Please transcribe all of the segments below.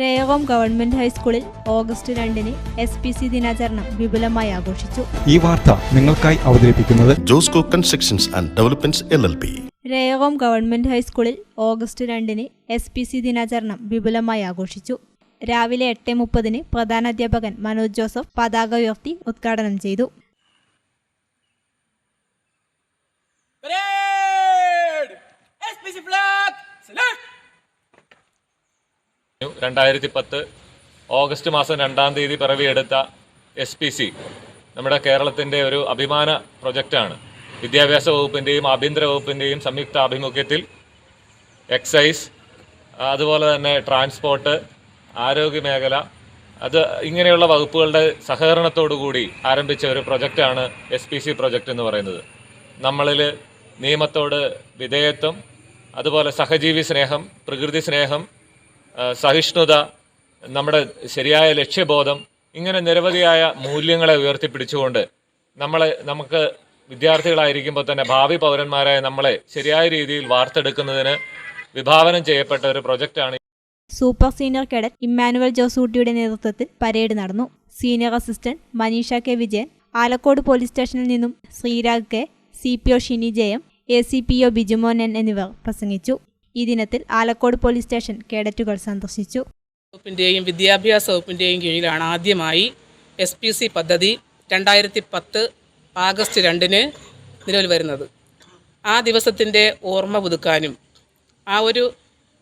രേവം government ഹൈസ്കൂളിൽ August രണ്ടിന് S P C ദിനാചരണം വിപുലമായി ആഘോഷിച്ചു. ഈ വാർത്ത നിങ്ങൾക്കായി അവതരിപ്പിക്കുന്നത് Josco constructions and developments L L P. രേവം government ഹൈസ്കൂളിൽ ഓഗസ്റ്റ് രണ്ടിന് എസ് പി സി ദിനാചരണം വിപുലമായി ആഘോഷിച്ചു. രാവിലെ എട്ട് മുപ്പതിന് പ്രധാനാധ്യാപകൻ മനോജ് ജോസഫ് പതാക ഉയർത്തി ഉദ്ഘാടനം ചെയ്തു. രണ്ടായിരത്തി പത്ത് ഓഗസ്റ്റ് മാസം രണ്ടാം തീയതി പിറവിയെടുത്ത എസ് പി സി നമ്മുടെ കേരളത്തിന്റെ ഒരു അഭിമാന പ്രൊജക്റ്റാണ്. വിദ്യാഭ്യാസ വകുപ്പിന്റെയും ആഭ്യന്തര വകുപ്പിന്റെയും സംയുക്ത ആഭിമുഖ്യത്തിൽ എക്സൈസ് അതുപോലെ തന്നെ ട്രാൻസ്പോർട്ട് ആരോഗ്യ മേഖല അത് ഇങ്ങനെയുള്ള വകുപ്പുകളുടെ സഹകരണത്തോടു കൂടി ആരംഭിച്ച ഒരു പ്രൊജക്റ്റാണ് എസ് പി സി പ്രൊജക്റ്റ് എന്ന് പറയുന്നത്. നമ്മളിൽ നിയമത്തോട് വിധേയത്വം അതുപോലെ സഹജീവി സ്നേഹം പ്രകൃതി സ്നേഹം സഹിഷ്ണുത നമ്മുടെ ശരിയായ ലക്ഷ്യബോധം ഇങ്ങനെ നിരവധിയായ മൂല്യങ്ങളെ ഉയർത്തിപ്പിടിച്ചുകൊണ്ട് നമ്മളെ നമുക്ക് വിദ്യാർത്ഥികളായിരിക്കുമ്പോൾ തന്നെ ഭാവി പൗരന്മാരായ നമ്മളെ ശരിയായ രീതിയിൽ വാർത്തെടുക്കുന്നതിന് വിഭാവനം ചെയ്യപ്പെട്ട ഒരു പ്രൊജക്റ്റാണ് സൂപ്പർ സീനിയർ കേഡറ്റ് ഇമ്മാനുവൽ ജോസൂട്ടിയുടെ നേതൃത്വത്തിൽ പരേഡ് നടന്നു. Senior assistant Manisha K. Vijayan Alakode police സ്റ്റേഷനിൽ നിന്നും Sreerag K C. P. O. Shini Jayam A. C. P. O. Bijumonan എന്നിവർ പ്രസംഗിച്ചു. ഈ ദിനത്തിൽ ആലക്കോട് പോലീസ് സ്റ്റേഷൻ കേഡറ്റുകൾ സന്ദർശിച്ചു. വകുപ്പിന്റെയും വിദ്യാഭ്യാസ വകുപ്പിന്റെയും കീഴിലാണ് ആദ്യമായി എസ് പി സി പദ്ധതി രണ്ടായിരത്തി പത്ത് ആഗസ്റ്റ് രണ്ടിന് നിലവിൽ വരുന്നത്. ആ ദിവസത്തിന്റെ ഓർമ്മ പുതുക്കാനും ആ ഒരു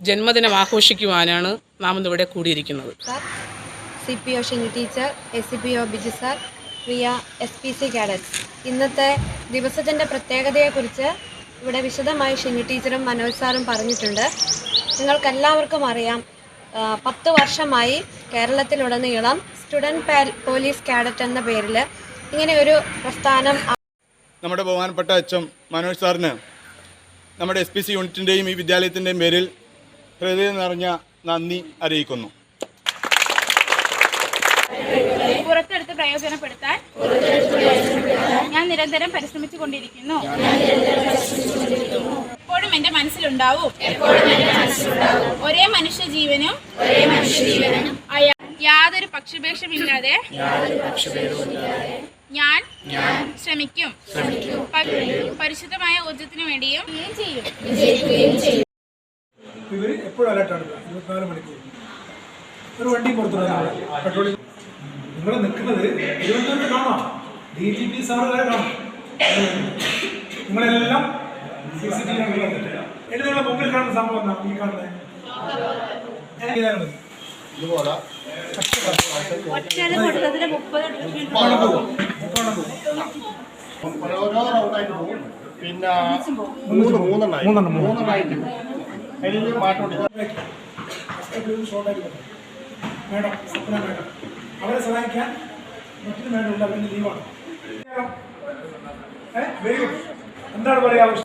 ജന്മദിനം ആഘോഷിക്കുവാനാണ് നാം ഇന്നിവിടെ കൂടിയിരിക്കുന്നത് C P O Shini teacher S C P O Biju sir Priya S P C cadet. ഇന്നത്തെ ദിവസത്തിന്റെ പ്രത്യേകതയെക്കുറിച്ച് ഇവിടെ വിശദമായി ഷിനി ടീച്ചറും മനോജ് സാറും പറഞ്ഞിട്ടുണ്ട്. നിങ്ങൾക്കെല്ലാവർക്കും അറിയാം പത്ത് വർഷമായി കേരളത്തിലുടനീളം സ്റ്റുഡന്റ് പോലീസ് കാഡറ്റ് എന്ന പേരിൽ ഇങ്ങനെ ഒരു പ്രസ്ഥാനം നമ്മുടെ ബഹുമാനപ്പെട്ട അച്ഛൻ മനോജ് സാറിന് നമ്മുടെ എസ് പി സി യൂണിറ്റിന്റെയും ഈ വിദ്യാലയത്തിന്റെയും പേരിൽ ഹൃദയം നിറഞ്ഞ നന്ദി അറിയിക്കുന്നു. പുറത്തെടുത്ത് പ്രയോജനപ്പെടുത്താൻ ഞാൻ നിരന്തരം പരിശ്രമിച്ചു കൊണ്ടിരിക്കുന്നു മനസ്സിലുണ്ടാവും. ഒരേ മനുഷ്യ ജീവനും യാതൊരു പക്ഷപേക്ഷമില്ലാതെ ഞാൻ ശ്രമിക്കും. പരിശുദ്ധമായ ഊർജത്തിനു വേണ്ടിയും ചെയ്യും എപ്പോഴും ഇരുപത്തിനാല് ഒരു വണ്ടിയും പുറത്തുള്ള പെട്രോളിൽ നിങ്ങൾ നിൽക്കുന്നത് തിരുവനന്തപുരത്ത് കാണാം. ഡി ജി പി സാറ് വരെ കാണാം. നിങ്ങളെല്ലാം സി സി ടി വി എന്നിട്ട് നമ്മുടെ മുമ്പിൽ കാണുന്ന സംഭവം എന്താ? ഈ കാണുന്നത്. മുപ്പതെണ്ണം പോകും. പിന്നെ മൂന്ന് മൂന്നെണ്ണായി മൂന്നെണ്ണം മൂന്നെണ്ണം. മൂന്നെണ്ണായിട്ട് അതിൽ മാറ്റം ഷോർട്ടായിട്ട് മേഡം സപ്ന മേഡം. അവരെ സഹായിക്കാൻ മറ്റൊരു മേഡം ഉണ്ട് അവരുടെ ലീവാണ്. Very good. എന്താണ് പറയുക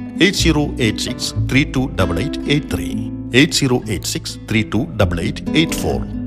8086 328883, 8086 328884.